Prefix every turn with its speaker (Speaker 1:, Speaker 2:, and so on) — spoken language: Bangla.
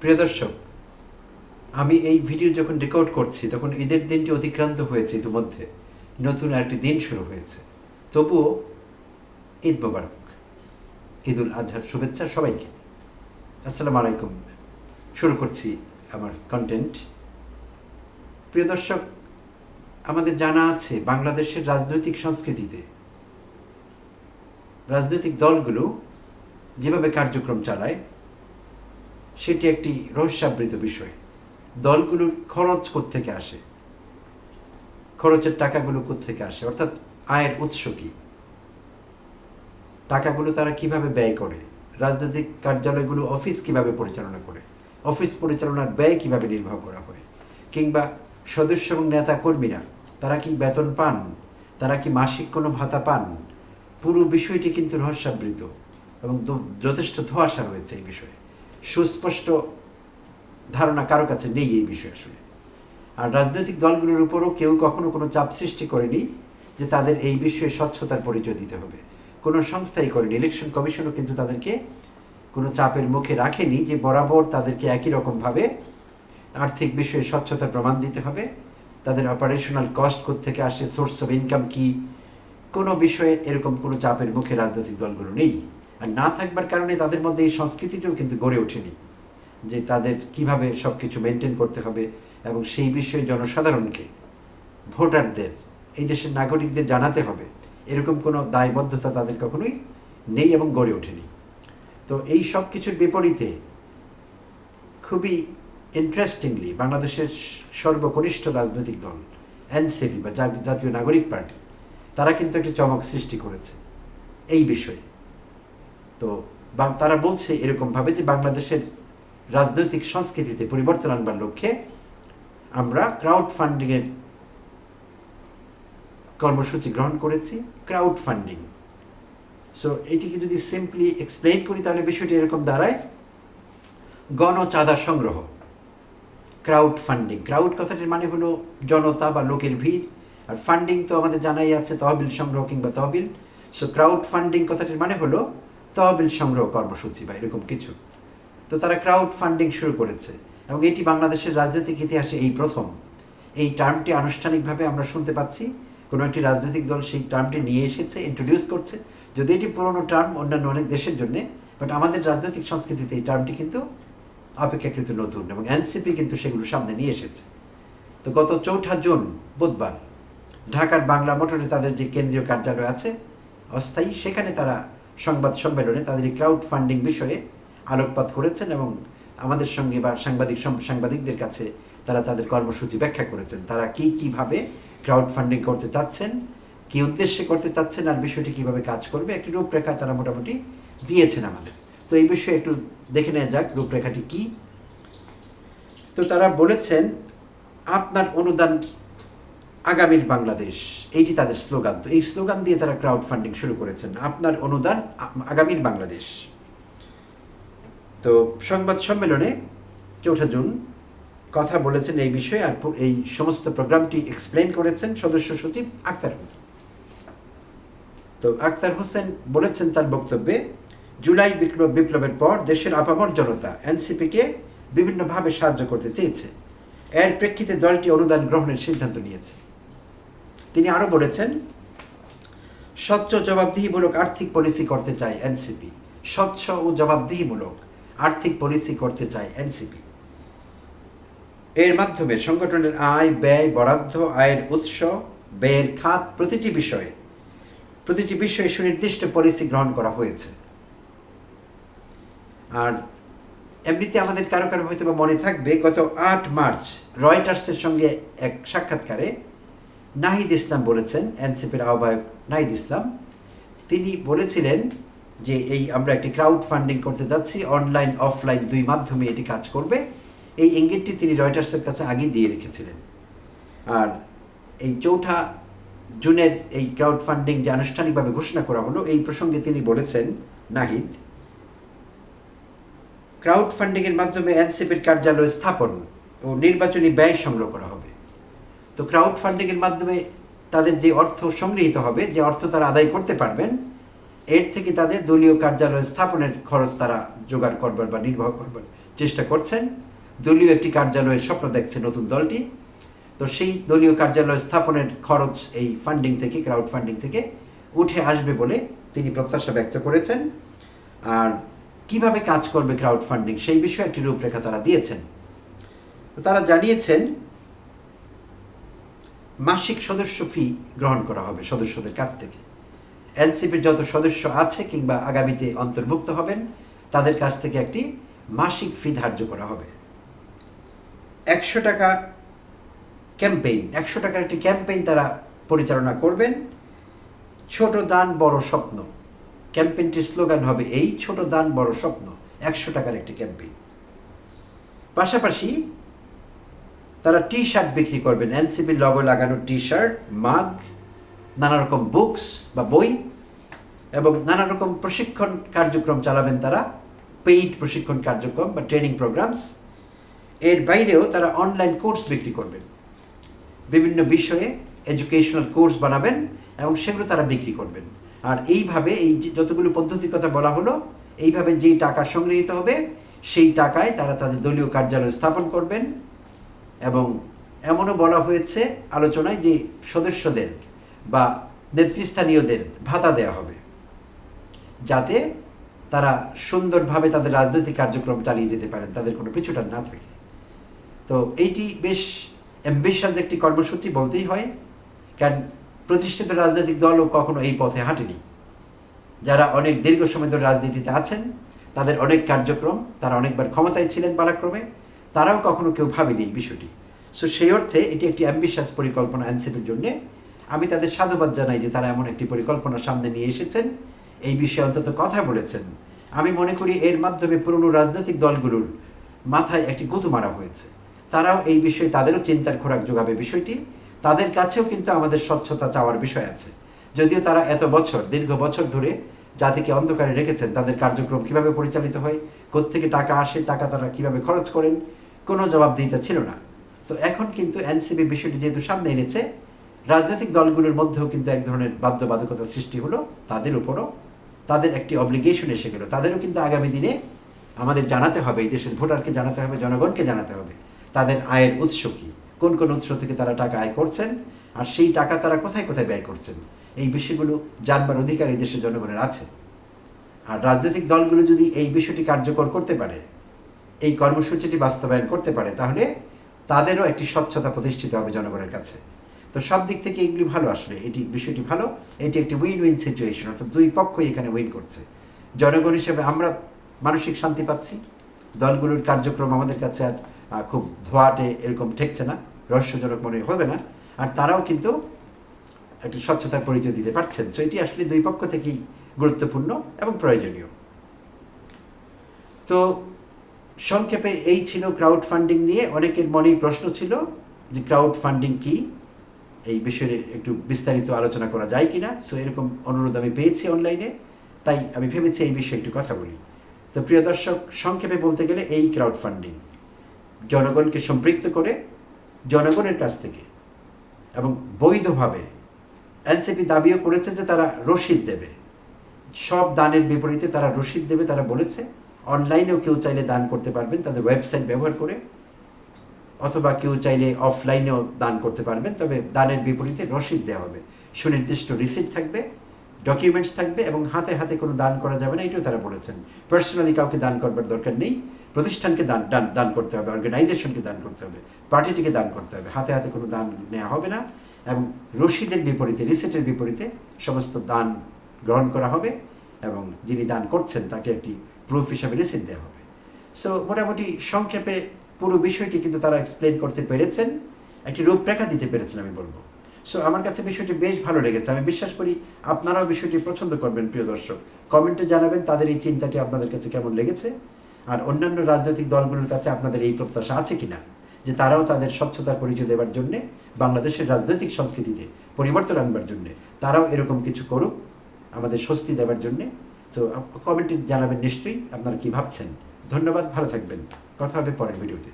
Speaker 1: প্রিয় দর্শক, আমি এই ভিডিও যখন রেকর্ড করছি, তখন ঈদের দিনটি অতিক্রান্ত হয়েছে ইতিমধ্যে। নতুন আরেকটি দিন শুরু হয়েছে। তবুও ঈদ মোবারক, ঈদুল আজহার শুভেচ্ছা সবাইকে। আসসালামু আলাইকুম। শুরু করছি আমার কন্টেন্ট প্রিয় দর্শক, আমাদের জানা আছে বাংলাদেশের রাজনৈতিক সংস্কৃতিতে রাজনৈতিক দলগুলো যেভাবে কার্যক্রম চালায় সেটি একটি রহস্যাবৃত বিষয়। দলগুলোর খরচ থেকে আসে? খরচের টাকাগুলো থেকে আসে? অর্থাৎ আয়ের উৎস কি? টাকাগুলো তারা কীভাবে ব্যয় করে? রাজনৈতিক কার্যালয়গুলো অফিস কীভাবে পরিচালনা করে? অফিস পরিচালনার ব্যয় কীভাবে নির্বাহ করা হয়? কিংবা সদস্য এবং নেতা কর্মীরা তারা কি বেতন পান? তারা কি মাসিক কোনো ভাতা পান? পুরো বিষয়টি কিন্তু রহস্যাবৃত এবং যথেষ্ট ধোঁয়াশা রয়েছে এই বিষয়ে। সুস্পষ্ট ধারণা কারও কাছে নেই এই বিষয়ে আসলে। আর রাজনৈতিক দলগুলোর উপরও কেউ কখনো কোনো চাপ সৃষ্টি করেনি যে তাদের এই বিষয়ে স্বচ্ছতার পরিচয় দিতে হবে। কোনো সংস্থাই করেনি। ইলেকশন কমিশনও কিন্তু তাদেরকে কোনো চাপের মুখে রাখেনি যে বরাবর তাদেরকে একই রকমভাবে আর্থিক বিষয়ে স্বচ্ছতার প্রমাণ দিতে হবে। তাদের অপারেশনাল কস্ট থেকে আসে সোর্স অফ ইনকাম কি? কোনো বিষয়ে এরকম কোনো চাপের মুখে রাজনৈতিক দলগুলো নেই। আর না থাকবার কারণে তাদের মধ্যে এই সংস্কৃতিটাও কিন্তু গড়ে ওঠেনি, যে তাদের কীভাবে সব কিছু মেনটেন করতে হবে এবং সেই বিষয়ে জনসাধারণকে, ভোটারদের, এই দেশের নাগরিকদের জানাতে হবে। এরকম কোনো দায়বদ্ধতা তাদের কখনোই নেই এবং গড়ে ওঠেনি। তো এই সব কিছুর বিপরীতে খুবই ইন্টারেস্টিংলি বাংলাদেশের সর্বকনিষ্ঠ রাজনৈতিক দল, এনসিপি বা জাতীয় নাগরিক পার্টি, তারা কিন্তু একটি চমক সৃষ্টি করেছে। এই বিষয়ে তো তারা বলছে এরকমভাবে যে বাংলাদেশের রাজনৈতিক সংস্কৃতিতে পরিবর্তন আনবার লক্ষ্যে আমরা ক্রাউড ফান্ডিংয়ের কর্মসূচি গ্রহণ করেছি ক্রাউড ফান্ডিং সো এটিকে যদি সিম্পলি এক্সপ্লেন করি তাহলে বিষয়টি এরকম দাঁড়ায়। গণ চাঁদা সংগ্রহ ক্রাউড ফান্ডিং ক্রাউড কথাটির মানে হলো জনতা বা লোকের ভিড়। আর ফান্ডিং তো আমাদের জানাই আছে তহবিল সংগ্রহ কিংবা তহবিল। সো ক্রাউড ফান্ডিং কথাটির মানে হলো তহবিল সংগ্রহ কর্মসূচি বা এরকম কিছু। তো তারা ক্রাউড ফান্ডিং শুরু করেছে এবং এটি বাংলাদেশের রাজনৈতিক ইতিহাসে এই প্রথম। এই টার্মটি আনুষ্ঠানিকভাবে আমরা শুনতে পাচ্ছি। কোনো একটি রাজনৈতিক দল সেই টার্মটি নিয়ে এসেছে ইন্ট্রোডিউস করছে। যদি এটি পুরনো টার্ম অন্যান্য অনেক দেশের জন্য বাট আমাদের রাজনৈতিক সংস্কৃতিতে এই টার্মটি কিন্তু অপেক্ষাকৃত নতুন এবং এনসিপি কিন্তু সেগুলো সামনে নিয়ে এসেছে। তো গত চৌঠা জুন, বুধবার, ঢাকার বাংলা মোটরে তাদের যে কেন্দ্রীয় কার্যালয় আছে, অস্থায়ী, সেখানে তারা সংবাদ সম্মেলনে তাদের এই ক্রাউড ফান্ডিং বিষয়ে আলোকপাত করেছেন এবং আমাদের সঙ্গে বা সাংবাদিক সাংবাদিকদের কাছে তারা তাদের কর্মসূচি ব্যাখ্যা করেছেন। তারা কি, কীভাবে ক্রাউড ফান্ডিং করতে চাচ্ছেন, কি উদ্দেশ্যে করতে চাচ্ছেন, আর বিষয়টি কীভাবে কাজ করবে, একটি রূপরেখা তারা মোটামুটি দিয়েছেন আমাদের। তো এই বিষয়ে একটু দেখে নেওয়া যাক রূপরেখাটি কি। তো তারা বলেছেন, আপনার অনুদান আগামীর বাংলাদেশ, এইটি তাদের স্লোগান। তো এই স্লোগান দিয়ে তারা ক্রাউড ফান্ডিং শুরু করেছেন। আপনার অনুদান আগামীর বাংলাদেশ। তো সংবাদ সম্মেলনে চৌঠা জুন কথা বলেছেন এই বিষয়ে আর এই সমস্ত প্রোগ্রামটি এক্সপ্লেন করেছেন সদস্য সচিব আক্তার হোসেন। তো আক্তার হোসেন বলেছেন তার বক্তব্যে, জুলাই বিপ্লব বিপ্লবের পর দেশের আপামর জনতা এনসিপিকে বিভিন্নভাবে সাহায্য করতে চেয়েছে। এর প্রেক্ষিতে দলটি অনুদান গ্রহণের সিদ্ধান্ত নিয়েছে। তিনি আরও বলেছেন, স্বচ্ছ জবাবদিহিমূলক আর্থিক পলিসি করতে চায় এনসিপি। স্বচ্ছ ও জবাবদিহিমূলক আর্থিক পলিসি করতে চায় এনসিপি। এর মাধ্যমে সংগঠনের আয়, ব্যয়, বরাদ্দ, আয়ের উৎস, ব্যয়ের খাত প্রতিটি বিষয়ে প্রতিটি বিষয়ে সুনির্দিষ্ট পলিসি গ্রহণ করা হয়েছে। আর এমনিতে আমাদের কারও কারও হয়তো মনে থাকবে, গত আট মার্চ রয়টার্সের সঙ্গে এক সাক্ষাৎকারে নাহিদ ইসলাম বলেছেন, এনসিপির আহ্বায়ক নাহিদ ইসলাম। তিনি বলেছিলেন যে, এই আমরা একটি ক্রাউড ফান্ডিং করতে যাচ্ছি অনলাইন অফলাইন দুই মাধ্যমে এটি কাজ করবে। এই ইঙ্গিতটি তিনি রয়টার্সের কাছে আগেই দিয়ে রেখেছিলেন। আর এই চৌঠা জুনের এই ক্রাউড ফান্ডিং যে আনুষ্ঠানিকভাবে ঘোষণা করা হলো, এই প্রসঙ্গে তিনি বলেছেন, নাহিদ ক্রাউড ফান্ডিংয়ের মাধ্যমে এনসিপির কার্যালয় স্থাপন ও নির্বাচনী ব্যয় সংগ্রহ করা হবে। তো ক্রাউড ফান্ডিংয়ের মাধ্যমে তাদের যে অর্থ সংগৃহীত হবে, যে অর্থ তারা আদায় করতে পারবেন, এর থেকে তাদের দলীয় কার্যালয় স্থাপনের খরচ তারা জোগাড় করবার বা নির্বাহ করবার চেষ্টা করছেন। দলীয় একটি কার্যালয়ের স্বপ্ন দেখছে নতুন দলটি। তো সেই দলীয় কার্যালয় স্থাপনের খরচ এই ফান্ডিং থেকে ক্রাউড ফান্ডিং থেকে উঠে আসবে বলে তিনি প্রত্যাশা ব্যক্ত করেছেন। আর কীভাবে কাজ করবে ক্রাউড ফান্ডিং সেই বিষয়ে একটি রূপরেখা তারা দিয়েছেন। তারা জানিয়েছেন মাসিক সদস্য ফি গ্রহণ করা হবে সদস্যদের কাছ থেকে। এনসিপির যত সদস্য আছে কিংবা আগামীতে অন্তর্ভুক্ত হবেন, তাদের কাছ থেকে একটি মাসিক ফি ধার্য করা হবে। একশো টাকা ক্যাম্পেইন একশো টাকার একটি ক্যাম্পেইন তারা পরিচালনা করবেন। ছোট দান, বড় স্বপ্ন। ক্যাম্পেইনটির স্লোগান হবে এই ছোট দান, বড় স্বপ্ন। একশো টাকার একটি ক্যাম্পেইন পাশাপাশি তারা টি শার্ট বিক্রি করবেন। এনসিপির লগো লাগানো টি শার্ট মাগ নানা রকম বুকস বা বই এবং নানা রকম প্রশিক্ষণ কার্যক্রম চালাবেন তারা, পেইড প্রশিক্ষণ কার্যক্রম বা ট্রেনিং প্রোগ্রামস এর বাইরেও তারা অনলাইন কোর্স বিক্রি করবেন। বিভিন্ন বিষয়ে এডুকেশনাল কোর্স বানাবেন এবং সেগুলো তারা বিক্রি করবেন। আর এইভাবে এই যতগুলো পদ্ধতির কথা বলা হলো, এইভাবে যেই টাকা সংগৃহীত হবে, সেই টাকায় তারা তাদের দলীয় কার্যালয় স্থাপন করবেন। এবং এমনও বলা হয়েছে আলোচনায় যে সদস্যদের বা নেতৃস্থানীয়দের ভাতা দেওয়া হবে, যাতে তারা সুন্দরভাবে তাদের রাজনৈতিক কার্যক্রম চালিয়ে যেতে পারেন, তাদের কোনো পিছুটান না থাকে। তো এইটি বেশ অ্যাম্বিশাস একটি কর্মসূচি বলতেই হয়, কারণ প্রতিষ্ঠিত রাজনৈতিক দলও কখনো এই পথে হাঁটেনি। যারা অনেক দীর্ঘ সময় ধরে রাজনীতিতে আছেন, তাদের অনেক কার্যক্রম, তারা অনেকবার ক্ষমতায় ছিলেন পালাক্রমে তারাও কখনো কেউ ভাবেনি এই বিষয়টি। সো সেই অর্থে এটি একটি অ্যাম্বিশাস পরিকল্পনা এনসিপির জন্য। আমি তাদের সাধুবাদ জানাই যে তারা এমন একটি পরিকল্পনা সামনে নিয়ে এসেছেন। এই বিষয়ে অন্তত কথা বলেছেন। আমি মনে করি এর মাধ্যমে পুরনো রাজনৈতিক দলগুলোর মাথায় একটি গুঁতো মারা হয়েছে। তারাও এই বিষয়ে তাদেরও চিন্তার খোরাক যোগাবে বিষয়টি। তাদের কাছেও কিন্তু আমাদের স্বচ্ছতা চাওয়ার বিষয় আছে। যদিও তারা এত বছর, দীর্ঘ বছর ধরে জাতিকে অন্ধকারে রেখেছেন, তাদের কার্যক্রম কীভাবে পরিচালিত হয়, কোত্থেকে টাকা আসে, টাকা তারা কীভাবে খরচ করেন কোনো জবাবদিহিতা ছিল না। তো এখন কিন্তু এনসিপি বিষয়টি যেহেতু সামনে এনেছে, রাজনৈতিক দলগুলোর মধ্যেও কিন্তু এক ধরনের বাধ্যবাধকতা সৃষ্টি হলো, তাদের উপরও। তাদের একটি অব্লিগেশন এসে গেল। তাদেরও কিন্তু আগামী দিনে আমাদের জানাতে হবে, এই দেশের ভোটারকে জানাতে হবে, জনগণকে জানাতে হবে, তাদের আয়ের উৎস কী, কোন কোন উৎস থেকে তারা টাকা আয় করছেন, আর সেই টাকা তারা কোথায় কোথায় ব্যয় করছেন, এই বিষয়গুলো জানবার অধিকার এই দেশের জনগণের আছে। আর রাজনৈতিক দলগুলো যদি এই বিষয়টি কার্যকর করতে পারে এই কর্মসূচিটি বাস্তবায়ন করতে পারে, তাহলে তাদেরও একটি স্বচ্ছতা প্রতিষ্ঠিত হবে জনগণের কাছে। তো সব দিক থেকে এগুলি ভালো আসলে, এটি বিষয়টি ভালো, এটি একটি উইন উইন সিচুয়েশন অর্থাৎ দুই পক্ষই এখানে উইন করছে। জনগণ হিসেবে আমরা মানসিক শান্তি পাচ্ছি, দলগুলোর কার্যক্রম আমাদের কাছে আর খুব ধোয়াটে এরকম ঠেকছে না, রহস্যজনক মনে হবে না, আর তারাও কিন্তু একটি স্বচ্ছতার পরিচয় দিতে পারছেন। সো এটি আসলে দুই পক্ষ থেকেই গুরুত্বপূর্ণ এবং প্রয়োজনীয়। তো সংক্ষেপে এই ছিল ক্রাউড ফান্ডিং নিয়ে। অনেকের মনেই প্রশ্ন ছিল যে ক্রাউড ফান্ডিং কী? এই বিষয়ে একটু বিস্তারিত আলোচনা করা যায় কিনা? সো এরকম অনুরোধ আমি পেয়েছি অনলাইনে তাই আমি ভেবেছি এই বিষয়ে একটু কথা বলি। তো প্রিয় দর্শক, সংক্ষেপে বলতে গেলে এই ক্রাউড ফান্ডিং জনগণকে সম্পৃক্ত করে, জনগণের কাছ থেকে এবং বৈধভাবে এনসিপি দাবিও করেছে যে তারা রসিদ দেবে। সব দানের বিপরীতে তারা রসিদ দেবে, তারা বলেছে। অনলাইনেও কেউ চাইলে দান করতে পারবেন, তাদের ওয়েবসাইট ব্যবহার করে, অথবা কেউ চাইলে অফলাইনেও দান করতে পারবেন, তবে দানের বিপরীতে রসিদ দেওয়া হবে। সুনির্দিষ্ট রিসিট থাকবে ডকুমেন্টস থাকবে এবং হাতে হাতে কোনো দান করা যাবে না, এটাও তারা বলেছেন। পার্সোনালি কাউকে দান করবার দরকার নেই, প্রতিষ্ঠানকে দান দান দান করতে হবে অর্গানাইজেশনকে দান করতে হবে পার্টিটিকে দান করতে হবে, হাতে হাতে কোনো দান নেওয়া হবে না এবং রসিদের বিপরীতে, রিসেটের বিপরীতে সমস্ত দান গ্রহণ করা হবে এবং যিনি দান করছেন তাকে একটি প্রুফ হিসাবে রিসিট দেওয়া হবে। সো মোটামুটি সংক্ষেপে পুরো বিষয়টি কিন্তু তারা এক্সপ্লেন করতে পেরেছেন। একটি রূপরেখা দিতে পেরেছেন আমি বলব। সো আমার কাছে বিষয়টি বেশ ভালো লেগেছে। আমি বিশ্বাস করি আপনারাও বিষয়টি পছন্দ করবেন, প্রিয় দর্শক। কমেন্টে জানাবেন তাদের এই চিন্তাটি আপনাদের কাছে কেমন লেগেছে? আর অন্যান্য রাজনৈতিক দলগুলোর কাছে আপনাদের এই প্রত্যাশা আছে কিনা? যে তারাও তাদের স্বচ্ছতার পরিচয় দেওয়ার জন্য, বাংলাদেশের রাজনৈতিক সংস্কৃতিতে পরিবর্তন আনবার জন্য, তারাও এরকম কিছু করুক, আমাদের স্বস্তি দেওয়ার জন্যে। তো কমেন্টে জানাবেন নিশ্চয়ই আপনারা কী ভাবছেন। ধন্যবাদ ভালো থাকবেন। কথা হবে পরের ভিডিওতে